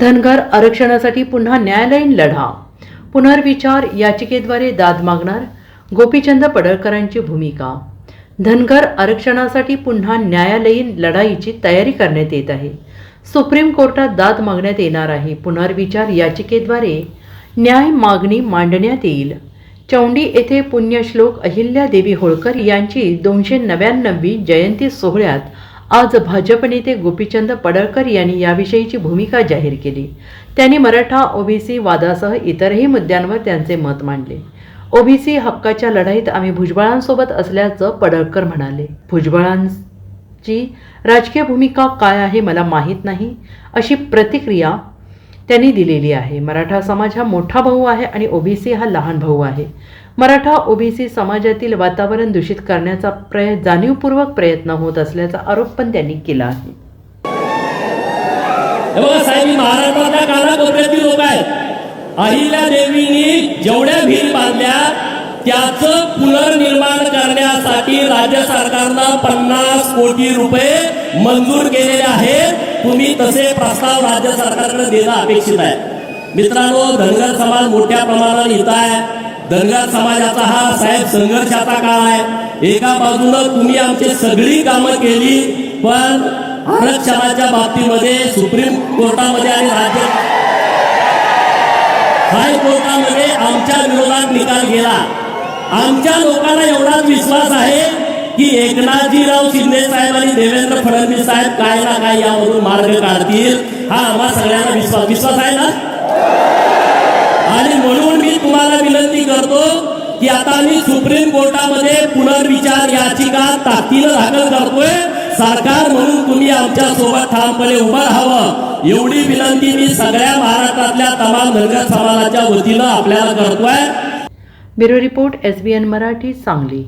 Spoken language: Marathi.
धनगर आरक्षणासाठी पुन्हा न्यायालयीन लढा. पुनर्विचार याचिकेद्वारे दाद मागणार गोपीचंद पडळकरांची भूमिका. धनगर आरक्षणासाठी पुन्हा न्यायालयीन लढाईची तयारी करण्यात येत आहे. सुप्रीम कोर्टात दाद मागण्यात येणार आहे. पुनर्विचार याचिकेद्वारे न्याय मागणी मांडण्यात येईल. चौंडी येथे पुण्यश्लोक अहिल्यादेवी होळकर यांची दोनशे नव्याण्णवी जयंती सोहळ्यात आज भाजप नेते गोपीचंद पडळकर यांनी याविषयीची भूमिका जाहीर केली. त्यांनी मराठा ओबीसी वादासह इतरही मुद्द्यांवर त्यांचे मत मांडले. ओबीसी हक्काच्या लढाईत आम्ही भुजबळांसोबत असल्याचं पडळकर म्हणाले. भुजबळांची राजकीय भूमिका काय आहे मला माहीत नाही अशी प्रतिक्रिया त्यांनी दिलेली आहे. मराठा समाज हा मोठा भाऊ आहे आणि ओबीसी हा लहान भाऊ आहे. मराठा ओबीसी समाजातील वातावरण दूषित करण्याचा प्रय जाणीवपूर्वक प्रयत्न होत असल्याचा आरोप पण त्यांनी केला आहे. हे कानाकोपऱ्यातील लोक आहेत. अहिल्या देवीनी जेवढ्या भील बांधल्या त्याच पुनर्निर्माण करण्यासाठी राज्य सरकारनं पन्नास कोटी रुपये मंजूर केलेले आहेत. तुम्ही तसे प्रस्ताव राज्य सरकारकडे देणं अपेक्षित आहे. मित्रांनो धनगर समाज मोठ्या प्रमाणात येत आहे. धनगर समाजाचा हा साहेब संघर्षाचा काळ आहे. एका बाजूनं तुम्ही आमची सगळी कामं केली पण आरक्षणाच्या बाबतीमध्ये सुप्रीम कोर्टामध्ये आणि राज्य हायकोर्टामध्ये आमच्या विरोधात निकाल गेला. आमच्या लोकांना एवढाच विश्वास आहे की एकनाथजीराव शिंदे साहेब आणि देवेंद्र फडणवीस साहेब काय ना काय यामधून मार्ग काढतील हा आम्हा सगळ्यांना विश्वास विश्वास आहे ना आणि म्हणून मी तुम्हाला विनंती करतो की आता मी सुप्रीम कोर्टामध्ये पुनर्विचार याचिका ताकदीनं दाखल करतोय. सरकार म्हणून तुम्ही आमच्यासोबत ठामपणे उभं राहावं. एवढी विनंती मी सगळ्या महाराष्ट्रातल्या तमाम धनगर समाजाच्या वतीनं आपल्याला करतोय. Bureau report S B N Marathi Sangli.